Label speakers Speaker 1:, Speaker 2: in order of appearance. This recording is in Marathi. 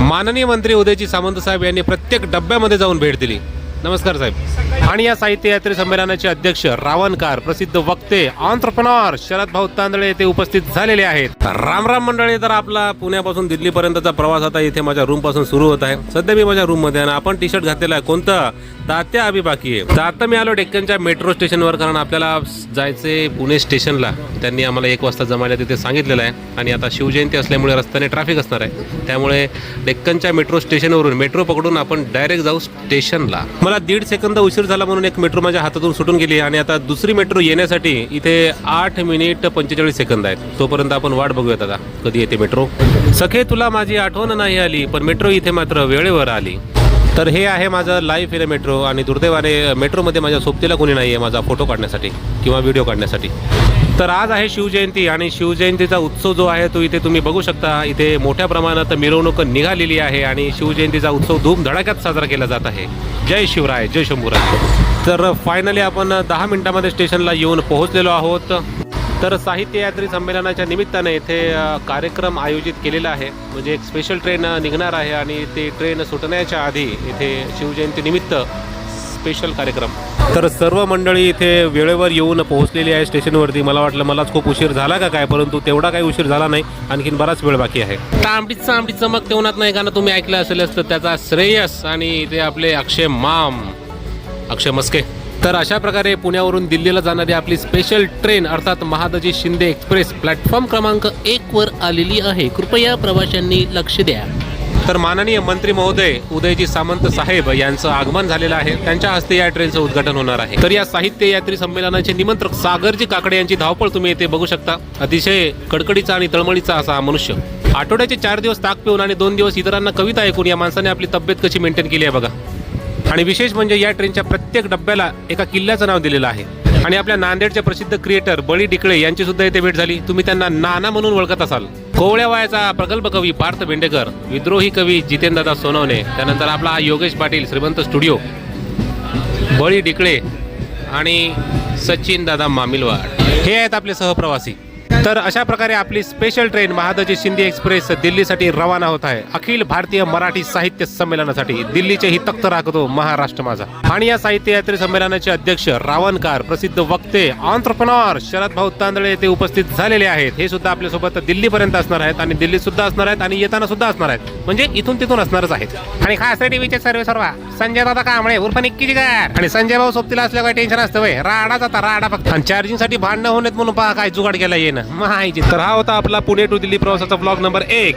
Speaker 1: माननीय मंत्री उदयजी सामंत साहेब यांनी प्रत्येक डब्यामध्ये जाऊन भेट दिली. नमस्कार साहेब. आणि या साहित्य यात्री संमेलनाचे अध्यक्ष रावणकार प्रसिद्ध वक्ते ऑन्ट्रप्रनॉर शरद भाऊ तांदळे येथे उपस्थित झालेले आहेत. राम राम मंडळी तर आपला पुण्यापासून दिल्लीपर्यंतचा प्रवास आता इथे माझ्या रूमपासून सुरू होत आहे. सध्या मी माझ्या रूममध्ये आपण टी शर्ट घातलेला आहे. कोणतं? तात्या अभि बाकी आहे. तर आता मी आलो डेक्कनच्या मेट्रो स्टेशनवर कारण आपल्याला जायचे पुणे स्टेशनला त्यांनी आम्हाला एक वाजता जमायला तिथे सांगितलेलं आहे. आणि आता शिवजयंती असल्यामुळे रस्त्याने ट्रॅफिक असणार आहे. त्यामुळे डेक्कनच्या मेट्रो स्टेशनवरून मेट्रो पकडून आपण डायरेक्ट जाऊ स्टेशनला मला दीड सेकंद उशीर झाला म्हणून एक मेट्रो माझ्या हातातून सुटून गेली आणि आता दुसरी मेट्रो येण्यासाठी इथे आठ मिनिट पंचेचाळीस सेकंद आहेत. तोपर्यंत आपण वाट बघूयात आता. कधी येते मेट्रो सखे तुला माझी आठवण नाही आली पण मेट्रो इथे मात्र वेळेवर आली. तर हे आहे माझं लाईव्ह इन मेट्रो आणि दुर्दैवाने मेट्रोमध्ये माझ्या सोबतीला कोणी नाही आहे माझा फोटो काढण्यासाठी किंवा व्हिडिओ काढण्यासाठी. तर आज आहे शिवजयंती आणि शिवजयंतीचा उत्सव जो आहे तो इथे तुम्ही बघू शकता. इथे मोठ्या प्रमाणात मिरवणूक निघालेली आहे आणि शिवजयंतीचा उत्सव धूमधडाक्यात साजरा केला जात आहे. जय शिवराय जय शंभूराय. तर फायनली आपण दहा मिनिटामध्ये स्टेशनला येऊन पोहोचलेलो आहोत. तर साहित्य यात्री संमेलनाच्या निमित्ताने इथे कार्यक्रम आयोजित केलेला आहे. म्हणजे एक स्पेशल ट्रेन निघणार आहे आणि ते ट्रेन सुटण्याच्या आधी इथे शिवजयंती निमित्त स्पेशल कार्यक्रम. तर सर्व मंडळी इथे वेळेवर येऊन पोहोचलेली आहे स्टेशनवरती. मला वाटलं मलाच खूप उशीर झाला का काय परंतु तेवढा काही उशीर झाला नाही. आणखीन बराच वेळ बाकी आहे. तांबडी चांबडी चमक तेवणात नाही गाणं तुम्ही ऐकलं असेलच तर त्याचा श्रेयस आणि इथे आपले अक्षय माम अक्षय मस्के. तर अशा प्रकारे पुण्यावरून दिल्लीला जाणारी आपली स्पेशल ट्रेन अर्थात महादजी शिंदे एक्सप्रेस प्लॅटफॉर्म क्रमांक एक वर आलेली आहे. कृपया प्रवाशांनी लक्ष द्या. तर माननीय मंत्री महोदय उदयजी सामंत साहेब यांचं आगमन झालेलं आहे. त्यांच्या हस्ते या ट्रेनचं उद्घाटन होणार आहे. तर या साहित्य यात्री संमेलनाचे निमंत्रक सागरजी काकडे यांची धावपळ तुम्ही येथे बघू शकता. अतिशय कडकडीचा आणि तळमळीचा असा हा मनुष्य. आठवड्याचे चार दिवस ताक पिऊन आणि दोन दिवस इतरांना कविता ऐकून या माणसाने आपली तब्येत कशी मेंटेन केली आहे बघा. आणि विशेष म्हणजे या ट्रेनच्या प्रत्येक डब्याला एका किल्ल्याचं नाव दिलेलं आहे. आणि आपल्या नांदेडचे प्रसिद्ध क्रिएटर बळी डिकळे यांची सुद्धा इथे भेट झाली. तुम्ही त्यांना नाना म्हणून ओळखत असाल. कोवळ्या वयाचा प्रगल्भ कवी पार्थ बेंडेकर विद्रोही कवी जितेंद्रदा सोनवणे त्यानंतर आपला हा योगेश पाटील श्रीमंत स्टुडिओ बळी डिकळे आणि सचिन दादा मामिलवाड. हे आहेत आपले सहप्रवासी. तर अशा प्रकारे आपली special train Mahadji Shinde express दिल्लीसाठी रवाना होत आहे. अखिल भारतीय मराठी साहित्य संमेलनासाठी दिल्लीचे ही तख्त राखतो महाराष्ट्र माझा. आणि या साहित्य यात्री संमेलनाचे अध्यक्ष रावणकार प्रसिद्ध वक्ते ऑन्ट्रप्रनॉर शरद भाऊ तांदळे येथे उपस्थित झालेले आहेत. हे सुद्धा आपल्यासोबत दिल्लीपर्यंत असणार आहेत आणि दिल्लीत सुद्धा असणार आहेत आणि येताना सुद्धा असणार आहेत. म्हणजे इथून तिथून असणारच आहेत. आणि खास टीव्हीचे सर्व सर्व संजय दादा कांबळे उर्फ निक्की जिगर. आणि संजय भाऊ सोबतीला असल्या काही टेन्शन असतं वय. राडा जाता राडा फक्त. आणि चार्जिंगसाठी भांडणं होण्यात म्हणून पहा काय जुगाड केला येणं. माहिती तर हा होता आपला पुणे टू दिल्ली प्रवासाचा ब्लॉग नंबर एक.